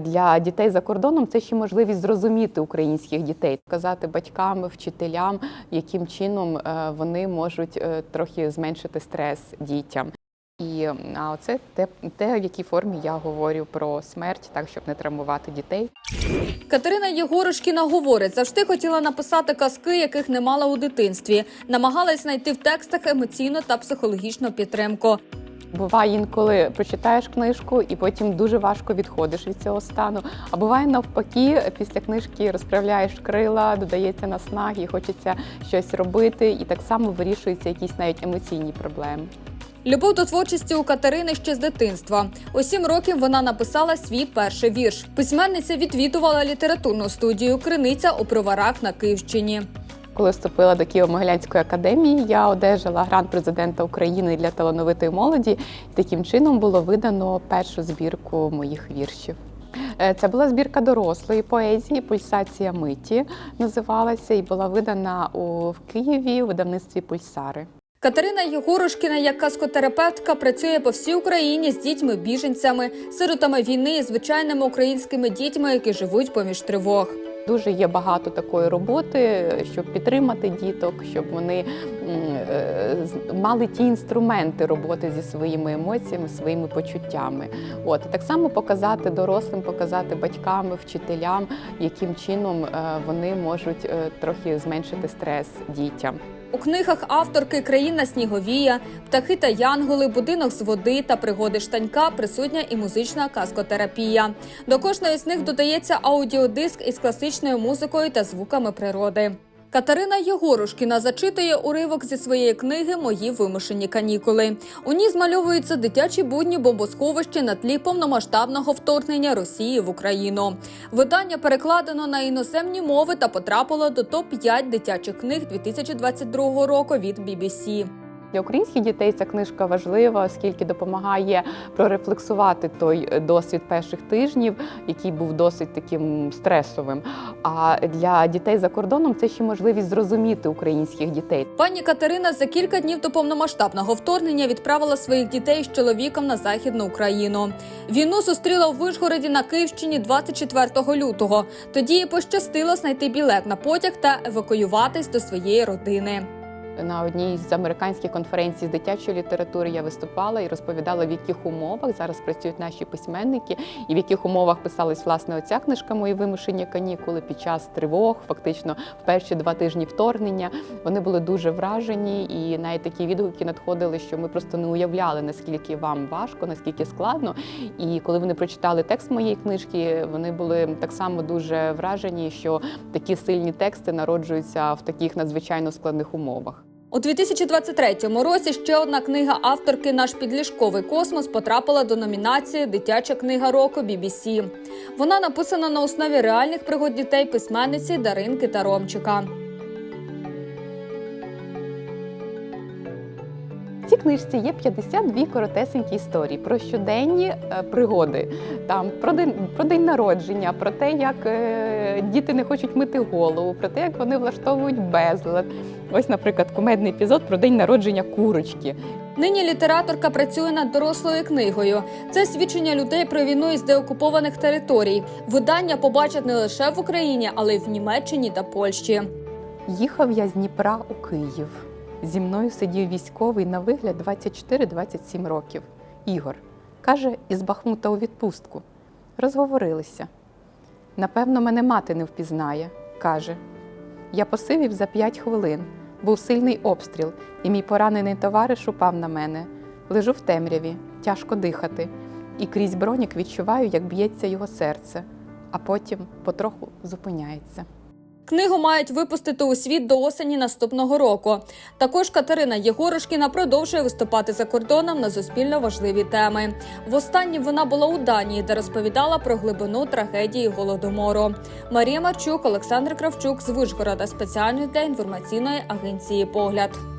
для дітей за кордоном це ще можливість зрозуміти українських дітей, показати батькам, вчителям, яким чином е, вони можуть е, трохи зменшити стрес дітям. І а оце те, те, в якій формі я говорю про смерть, так щоб не травмувати дітей. Катерина Єгорушкіна говорить, завжди хотіла написати казки, яких не мала у дитинстві. Намагалась знайти в текстах емоційну та психологічну підтримку. Буває інколи прочитаєш книжку і потім дуже важко відходиш від цього стану. А буває навпаки, після книжки розправляєш крила, додається наснаги, хочеться щось робити, і так само вирішуються якісь навіть емоційні проблеми. Любов до творчості у Катерини ще з дитинства. У сім років вона написала свій перший вірш. Письменниця відвідувала літературну студію Криниця у Проварах на Київщині. Коли вступила до Києво-Могилянської академії, я одержала грант президента України для талановитої молоді. Таким чином було видано першу збірку моїх віршів. Е, Це була збірка дорослої поезії Пульсація миті називалася і була видана у в Києві у видавництві Пульсари. Катерина Єгорушкіна, як казкотерапевтка, працює по всій Україні з дітьми-біженцями, сиротами війни і звичайними українськими дітьми, які живуть поміж тривог. Дуже є багато такої роботи, щоб підтримати діток, щоб вони е, мали ті інструменти роботи зі своїми емоціями, своїми почуттями. От так само показати дорослим, показати батькам, вчителям, яким чином е, вони можуть е, трохи зменшити стрес дітям. У книгах авторки Країна Сніговія, Птахи та Янголи, Будинок з води та пригоди штанька присутня і музична казкотерапія. До кожної з них додається аудіодиск із класичною музикою та звуками природи. Катерина Єгорушкіна зачитує уривок зі своєї книги Мої вимушені канікули. У ній змальовуються дитячі будні бомбосховища на тлі повномасштабного вторгнення Росії в Україну. Видання перекладено на іноземні мови та потрапило до топ 5 дитячих книг 2022 року від BBC. Для українських дітей ця книжка важлива, оскільки допомагає прорефлексувати той е, досвід перших тижнів, який був досить таким стресовим. А для дітей за кордоном це ще можливість зрозуміти українських дітей. Пані Катерина за кілька днів до повномасштабного вторгнення відправила своїх дітей з чоловіком на західну Україну. Війну зустріла у Вишгороді на Київщині 24 лютого. Тоді їй пощастило знайти білет на потяг та евакуюватись до своєї родини. На одній з американських конференцій з дитячої літератури я виступала і розповідала, в яких умовах зараз працюють наші письменники, і в яких умовах писалась власне оця книжка Мої вимушені канікули під час тривог, фактично в перші два тижні вторгнення. Вони були дуже вражені, і навіть такі відгуки надходили, що ми просто не уявляли, наскільки вам важко, наскільки складно. І коли вони прочитали текст моєї книжки, вони були так само дуже вражені, що такі сильні тексти народжуються в таких надзвичайно складних умовах. У 2023 році ще одна книга авторки Наш підліжковий космос потрапила до номінації Дитяча книга року BBC. Вона написана на основі реальних пригод дітей письменниці Даринки та Ромчика. В цій книжці є 52 коротесенькі історії про щоденні е, пригоди, там про день, про день народження, про те, як е, діти не хочуть мити голову, про те, як вони влаштовують безлад. Ось, наприклад, кумедний епізод про день народження курочки. Нині літераторка працює над дорослою книгою. Це свідчення людей про війну із деокупованих територій. Видання побачать не лише в Україні, але й в Німеччині та Польщі. Їхав я з Дніпра у Київ. Зі мною сидів військовий на вигляд 24-27 років. Ігор каже, із Бахмута у відпустку. Розговорилися. Напевно, мене мати не впізнає, каже. Я посивів за п'ять хвилин. Був сильний обстріл, і мій поранений товариш упав на мене. Лежу в темряві, тяжко дихати, і крізь бронік відчуваю, як б'ється його серце, а потім потроху зупиняється. Книгу мають випустити у світ до осені наступного року. Також Катерина Єгорушкіна продовжує виступати за кордоном на суспільно важливі теми. Востаннє вона була у Данії, де розповідала про глибину трагедії голодомору. Марія Марчук, Олександр Кравчук з Вишгорода спеціально для інформаційної агенції Погляд.